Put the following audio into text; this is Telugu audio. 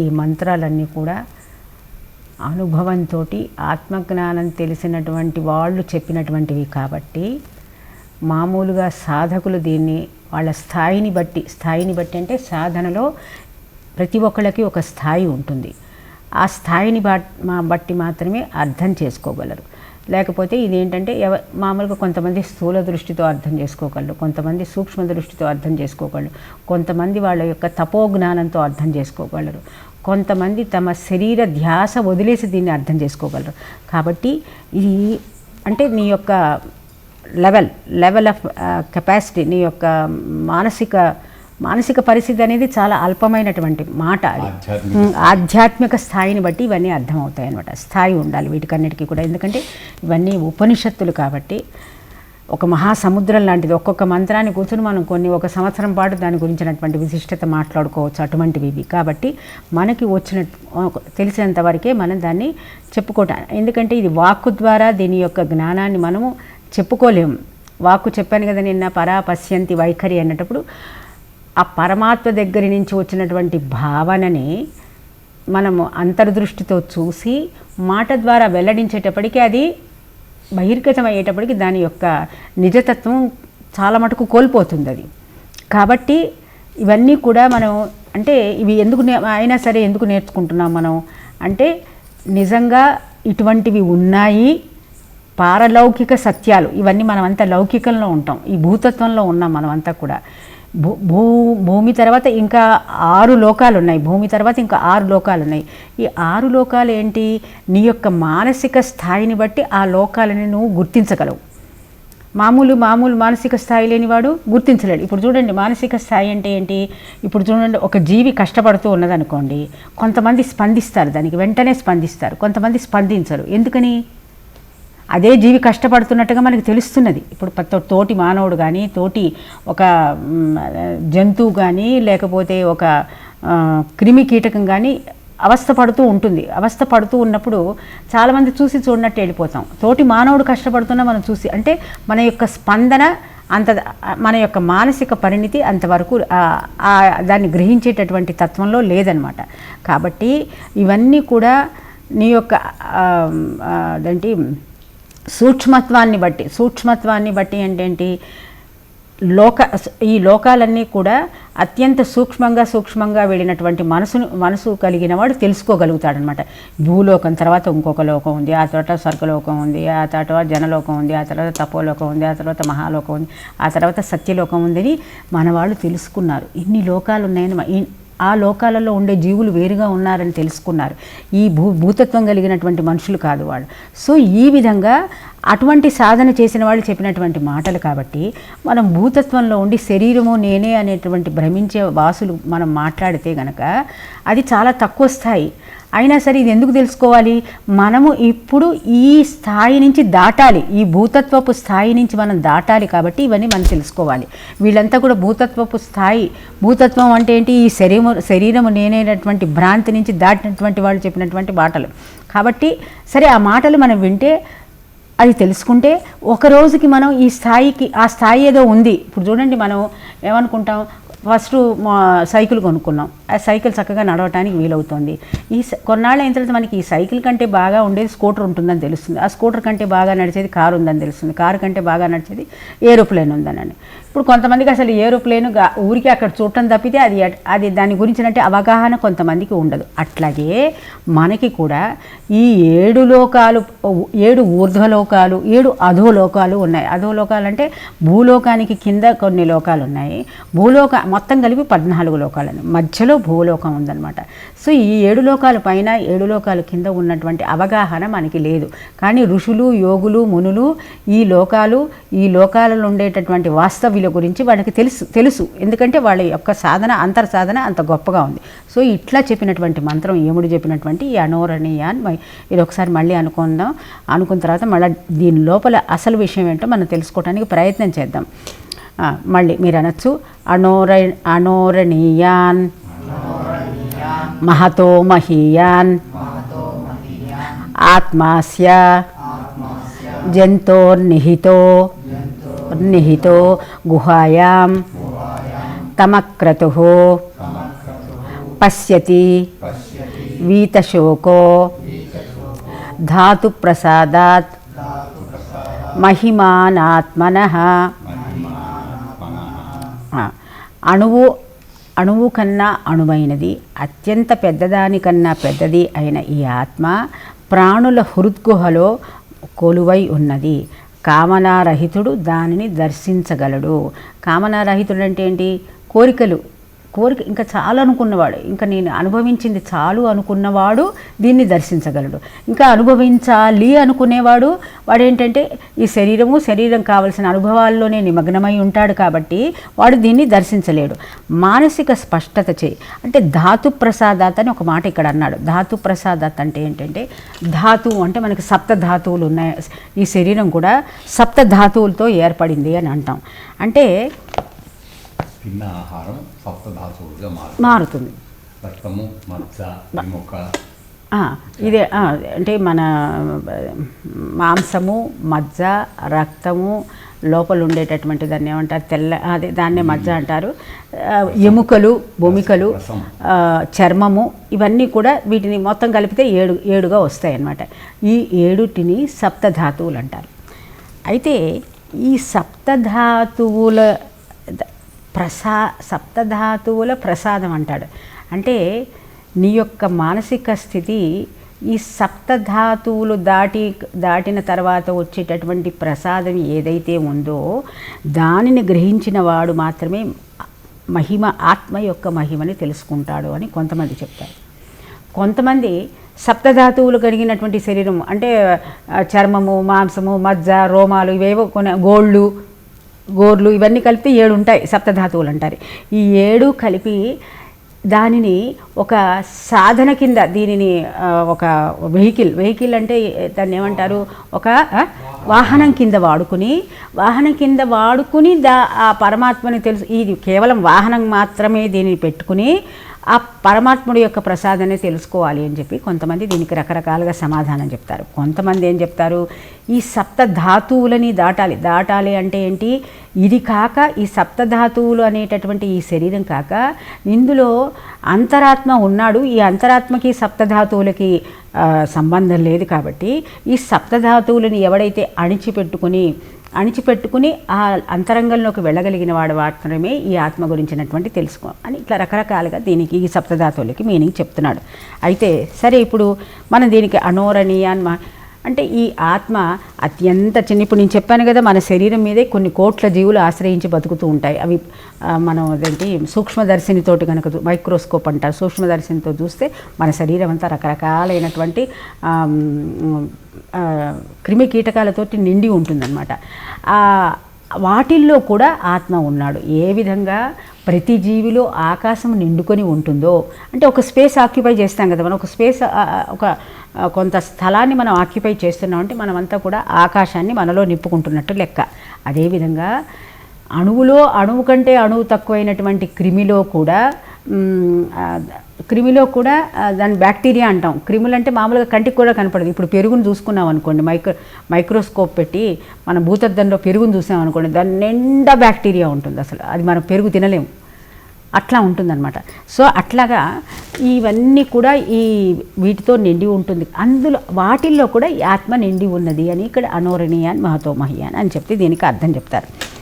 ఈ మంత్రాలన్నీ కూడా అనుభవంతో ఆత్మజ్ఞానం తెలిసినటువంటి వాళ్ళు చెప్పినటువంటివి కాబట్టి మామూలుగా సాధకులు దీన్ని వాళ్ళ స్థాయిని బట్టి స్థాయిని బట్టి అంటే సాధనలో ప్రతి ఒక్కళ్ళకి ఒక స్థాయి ఉంటుంది. ఆ స్థాయిని బట్టి మాత్రమే అర్థం చేసుకోగలరు. లేకపోతే ఇదేంటంటే ఎవ మామూలుగా కొంతమంది స్థూల దృష్టితో అర్థం చేసుకోగలరు కొంతమంది సూక్ష్మ దృష్టితో అర్థం చేసుకోగలరు కొంతమంది వాళ్ళ యొక్క తపోజ్ఞానంతో అర్థం చేసుకోగలరు కొంతమంది తమ శరీర ధ్యాస వదిలేసి దీన్ని అర్థం చేసుకోగలరు. కాబట్టి ఇది అంటే నీ యొక్క లెవెల్ లెవెల్ ఆఫ్ కెపాసిటీ నీ యొక్క మానసిక మానసిక పరిస్థితి అనేది చాలా అల్పమైనటువంటి మాట అది. ఆధ్యాత్మిక స్థాయిని బట్టి ఇవన్నీ అర్థమవుతాయి అనమాట స్థాయి ఉండాలి వీటికన్నిటికీ కూడా. ఎందుకంటే ఇవన్నీ ఉపనిషత్తులు కాబట్టి ఒక మహాసముద్రం లాంటిది ఒక్కొక్క మంత్రాన్ని కూర్చొని మనం కొన్ని ఒక సంవత్సరం పాటు దాని గురించినటువంటి విశిష్టత మాట్లాడుకోవచ్చు అటువంటివి ఇవి. కాబట్టి మనకి వచ్చిన తెలిసినంత వరకే మనం దాన్ని చెప్పుకోవటం. ఎందుకంటే ఇది వాక్కు ద్వారా దీని యొక్క జ్ఞానాన్ని మనము చెప్పుకోలేము. వాక్కు చెప్పాను కదా నిన్న పరా పశ్యంతి వైఖరి అన్నటప్పుడు ఆ పరమాత్మ దగ్గర నుంచి వచ్చినటువంటి భావనని మనము అంతర్దృష్టితో చూసి మాట ద్వారా వెల్లడించేటప్పటికీ అది బహిర్గతం అయ్యేటప్పటికి దాని యొక్క నిజతత్వం చాలా మటుకు కోల్పోతుంది అది. కాబట్టి ఇవన్నీ కూడా మనం అంటే ఇవి ఎందుకు నే- అయినా సరే ఎందుకు నేర్చుకుంటున్నాం మనం? అంటే నిజంగా ఇటువంటివి ఉన్నాయి పారలౌకిక సత్యాలు ఇవన్నీ మనమంతా లౌకికంలో ఉంటాం ఈ భూతత్వంలో ఉన్నాం మనమంతా కూడా. భూ భూ భూమి తర్వాత ఇంకా ఆరు లోకాలు ఉన్నాయి భూమి తర్వాత ఇంకా ఆరు లోకాలు ఉన్నాయి ఈ ఆరు లోకాలు ఏంటి? నీ యొక్క మానసిక స్థాయిని బట్టి ఆ లోకాలని నువ్వు గుర్తించగలవు. మామూలు మామూలు మానసిక స్థాయి లేనివాడు గుర్తించలేడు. ఇప్పుడు చూడండి మానసిక స్థాయి అంటే ఏంటి? ఇప్పుడు చూడండి ఒక జీవి కష్టపడుతూ ఉన్నదనుకోండి కొంతమంది స్పందిస్తారు దానికి వెంటనే స్పందిస్తారు కొంతమంది స్పందించరు. ఎందుకని? అదే జీవి కష్టపడుతున్నట్టుగా మనకు తెలుస్తున్నది. ఇప్పుడు తోటి మానవుడు కానీ తోటి ఒక జంతువు కానీ లేకపోతే ఒక క్రిమి కీటకం కానీ అవస్థ పడుతూ ఉంటుంది. అవస్థ పడుతూ ఉన్నప్పుడు చాలామంది చూసి చూడనట్టు వెళ్ళిపోతాం. తోటి మానవుడు కష్టపడుతున్నా మనం చూసి అంటే మన యొక్క స్పందన అంత మన యొక్క మానసిక పరిణితి అంతవరకు దాన్ని గ్రహించేటటువంటి తత్వంలో లేదనమాట. కాబట్టి ఇవన్నీ కూడా నీ యొక్క ఆ, అదేంటి సూక్ష్మత్వాన్ని బట్టి సూక్ష్మత్వాన్ని బట్టి ఏంటంటే లోక ఈ లోకాలన్నీ కూడా అత్యంత సూక్ష్మంగా సూక్ష్మంగా వెళ్ళినటువంటి మనసును మనసు కలిగిన వాడు తెలుసుకోగలుగుతాడనమాట. భూలోకం తర్వాత ఇంకొక లోకం ఉంది ఆ తర్వాత స్వర్గలోకం ఉంది ఆ తర్వాత జనలోకం ఉంది ఆ తర్వాత తపోలోకం ఉంది ఆ తర్వాత మహాలోకం ఉంది ఆ తర్వాత సత్యలోకం ఉందని మన వాళ్ళు తెలుసుకున్నారు. ఇన్ని లోకాలు ఉన్నాయని ఆ లోకాలలో ఉండే జీవులు వేరుగా ఉన్నారని తెలుసుకున్నారు. ఈ భూ భూతత్వం కలిగినటువంటి మనుషులు కాదు వాళ్ళు. సో ఈ విధంగా అటువంటి సాధన చేసిన వాళ్ళు చెప్పినటువంటి మాటలు కాబట్టి మనం భూతత్వంలో ఉండి శరీరము నేనే అనేటువంటి భ్రమించే వాసులు మనం మాట్లాడితే గనక అది చాలా తక్కువ స్థాయి. అయినా సరే ఇది ఎందుకు తెలుసుకోవాలి? మనము ఇప్పుడు ఈ స్థాయి నుంచి దాటాలి. ఈ భూతత్వపు స్థాయి నుంచి మనం దాటాలి కాబట్టి ఇవన్నీ మనం తెలుసుకోవాలి. వీళ్ళంతా కూడా భూతత్వపు స్థాయి. భూతత్వం అంటే ఏంటి? ఈ శరీరము శరీరము నేనైనటువంటి భ్రాంతి నుంచి దాటినటువంటి వాళ్ళు చెప్పినటువంటి మాటలు. కాబట్టి సరే ఆ మాటలు మనం వింటే అది తెలుసుకుంటే ఒక రోజుకి మనం ఈ స్థాయికి ఆ స్థాయి ఏదో ఉంది. ఇప్పుడు చూడండి మనం ఏమనుకుంటాం? ఫస్ట్ మా సైకిల్ కొనుక్కున్నాం. ఆ సైకిల్ చక్కగా నడవటానికి వీలవుతుంది. ఈ స- కొన్నాళ్ళు అయిన తర్వాత మనకి ఈ సైకిల్ కంటే బాగా ఉండేది స్కూటర్ ఉంటుందని తెలుస్తుంది. ఆ స్కూటర్ కంటే బాగా నడిచేది కారు ఉందని తెలుస్తుంది. కారు కంటే బాగా నడిచేది ఏరోప్లేన్ ఉందనండి. ఇప్పుడు కొంతమందికి అసలు ఏరోప్లేన్ ఊరికి అక్కడ చూడటం తప్పితే అది అది దాని గురించినట్టే అవగాహన కొంతమందికి ఉండదు. అట్లాగే మనకి కూడా ఈ ఏడు లోకాలు ఏడు ఊర్ధ్వలోకాలు ఏడు అధోలోకాలు ఉన్నాయి. అధోలోకాలు అంటే భూలోకానికి కింద కొన్ని లోకాలు ఉన్నాయి. భూలోక మొత్తం కలిపి పద్నాలుగు లోకాలు మధ్యలో భూలోకం ఉందన్నమాట. సో ఈ ఏడు లోకాల పైన ఏడు లోకాల కింద ఉన్నటువంటి అవగాహన మనకి లేదు. కానీ ఋషులు యోగులు మునులు ఈ లోకాలు ఈ లోకాలలో ఉండేటటువంటి వాస్తవ్యుల గురించి వాళ్ళకి తెలుసు తెలుసు. ఎందుకంటే వాళ్ళ యొక్క సాధన అంతర్ సాధన అంత గొప్పగా ఉంది. సో ఇట్లా చెప్పినటువంటి మంత్రం ఏముడు చెప్పినటువంటి ఈ అనోరణీయాన్ ఇది ఒకసారి మళ్ళీ అనుకుందాం. అనుకున్న తర్వాత మళ్ళీ దీని లోపల అసలు విషయం ఏంటో మనం తెలుసుకోవడానికి ప్రయత్నం చేద్దాం. మళ్ళీ మీరు అనొచ్చు. అనోర అనోరణీయాన్ మహతో మహీయాన్. ఆత్మాస్య జంతోర్నిహితో నిహితో గుహాయాం. తమక్రతు పశ్యతి వీతశోకో ధాతు ప్రసాదాత్ మహిమానాత్మన అణువు అణువు కన్నా అణువైనది అత్యంత పెద్దదానికన్నా పెద్దది అయిన ఈ ఆత్మ ప్రాణుల హృద్గుహలో కొలువై ఉన్నది. కామనారహితుడు దానిని దర్శించగలడు. కామనారహితుడు అంటే ఏంటి? కోరికలు. కోరిక ఇంకా చాలు అనుకున్నవాడు ఇంకా నేను అనుభవించింది చాలు అనుకున్నవాడు దీన్ని దర్శించగలడు. ఇంకా అనుభవించాలి అనుకునేవాడు వాడేంటంటే ఈ శరీరము శరీరం కావలసిన అనుభవాల్లోనే నిమగ్నమై ఉంటాడు కాబట్టి వాడు దీన్ని దర్శించలేడు. మానసిక స్పష్టత చేయి. అంటే ధాతు ప్రసాదాత్ అని ఒక మాట ఇక్కడ అన్నాడు. ధాతు ప్రసాదాత్ అంటే ఏంటంటే ధాతువు అంటే మనకి సప్త ధాతువులు ఉన్నాయి. ఈ శరీరం కూడా సప్త ధాతువులతో ఏర్పడింది అని అంటాం. అంటే తిన్న ఆహారం సప్తధాతువులుగా మారుతుంది. మారుతుంది. రక్తము మచ్చ ఇదే అంటే మన మాంసము మజ్జ రక్తము లోపల ఉండేటటువంటి దాన్ని ఏమంటారు తెల్ల అదే దాన్నే మజ్జ అంటారు. ఎముకలు. ఆ, చర్మము ఇవన్నీ కూడా వీటిని మొత్తం కలిపితే ఏడు ఏడుగా వస్తాయి అన్నమాట ఈ ఏడుటిని సప్తధాతువులు అంటారు. అయితే ఈ సప్తధాతువుల ప్రసా సప్తధాతువుల ప్రసాదం అంటాడు అంటే నీ యొక్క మానసిక స్థితి ఈ సప్తధాతువులు దాటి దాటిన తర్వాత వచ్చేటటువంటి ప్రసాదం ఏదైతే ఉందో దానిని గ్రహించిన వాడు మాత్రమే మహిమ ఆత్మ యొక్క మహిమని తెలుసుకుంటాడు అని కొంతమంది చెప్తారు. కొంతమంది సప్తధాతువులు కలిగినటువంటి శరీరం అంటే చర్మము మాంసము మజ్జ రోమాలు ఇవేవో కొన్ని గోళ్ళు గోర్లు ఇవన్నీ కలిపి ఏడు ఉంటాయి సప్తధాతువులు అంటారు. ఈ ఏడు కలిపి దానిని ఒక సాధన కింద దీనిని ఒక వెహికల్ వెహికల్ అంటే దాన్ని ఏమంటారు? ఒక వాహనం కింద వాడుకుని వాహనం కింద వాడుకుని దా ఆ పరమాత్మని తెలుసు. ఇది కేవలం వాహనం మాత్రమే దీనిని పెట్టుకుని ఆ పరమాత్ముడి యొక్క ప్రసాదాన్ని తెలుసుకోవాలి అని చెప్పి కొంతమంది దీనికి రకరకాలుగా సమాధానం చెప్తారు. కొంతమంది ఏం చెప్తారు? ఈ సప్త ధాతువులని దాటాలి. దాటాలి అంటే ఏంటి? ఇది కాక ఈ సప్త ధాతువులు అనేటటువంటి ఈ శరీరం కాక ఇందులో అంతరాత్మ ఉన్నాడు. ఈ అంతరాత్మకి సప్తధాతువులకి ధాతువులకి సంబంధం లేదు కాబట్టి ఈ సప్తధాతువులని ఎవడైతే అణిచిపెట్టుకుని అణిచిపెట్టుకుని ఆ అంతరంగంలోకి వెళ్ళగలిగిన వాడు మాత్రమే ఈ ఆత్మ గురించినటువంటి తెలుసుకో అని ఇట్లా రకరకాలుగా దీనికి ఈ సప్తధాతువులకి మీనింగ్ చెప్తున్నాడు. అయితే సరే ఇప్పుడు మనం దీనికి అనోరణీయ అంటే ఈ ఆత్మ అత్యంత చిన్న ఇప్పుడు నేను చెప్పాను కదా మన శరీరం మీదే కొన్ని కోట్ల జీవులు ఆశ్రయించి బతుకుతూ ఉంటాయి. అవి మనం అదేంటి సూక్ష్మదర్శినితోటి కనుక మైక్రోస్కోప్ అంటారు. సూక్ష్మదర్శినితో చూస్తే మన శరీరం అంతా రకరకాలైనటువంటి క్రిమి కీటకాలతోటి నిండి ఉంటుందన్నమాట. వాటిల్లో కూడా ఆత్మ ఉన్నాడు. ఏ విధంగా ప్రతి జీవిలో ఆకాశం నిండుకొని ఉంటుందో అంటే ఒక స్పేస్ ఆక్యుపై చేస్తాం కదా మనం ఒక స్పేస్ ఒక కొంత స్థలాన్ని మనం ఆక్యుపై చేస్తున్నాం అంటే మనమంతా కూడా ఆకాశాన్ని మనలో నింపుకుంటున్నట్టు లెక్క. అదేవిధంగా అణువులో అణువు కంటే అణువు తక్కువైనటువంటి క్రిమిలో కూడా క్రిమిలో కూడా దాని బ్యాక్టీరియా అంటాం. క్రిములు అంటే మామూలుగా కంటికి కూడా కనపడదు. ఇప్పుడు పెరుగును చూసుకున్నాం అనుకోండి మైక్రో మైక్రోస్కోప్ పెట్టి మన భూతద్దంలో పెరుగును చూసాం అనుకోండి దాని నిండా బ్యాక్టీరియా ఉంటుంది అసలు. అది మనం పెరుగు తినలేము. అట్లా ఉంటుందన్నమాట. సో అట్లాగా ఇవన్నీ కూడా ఈ వీటితో నిండి ఉంటుంది. అందులో వాటిల్లో కూడా ఈ ఆత్మ నిండి ఉన్నది అని ఇక్కడ అనోరణీయాన్ మహతోమహియాన్ అని చెప్తే దీనికి అర్థం చెప్తారు.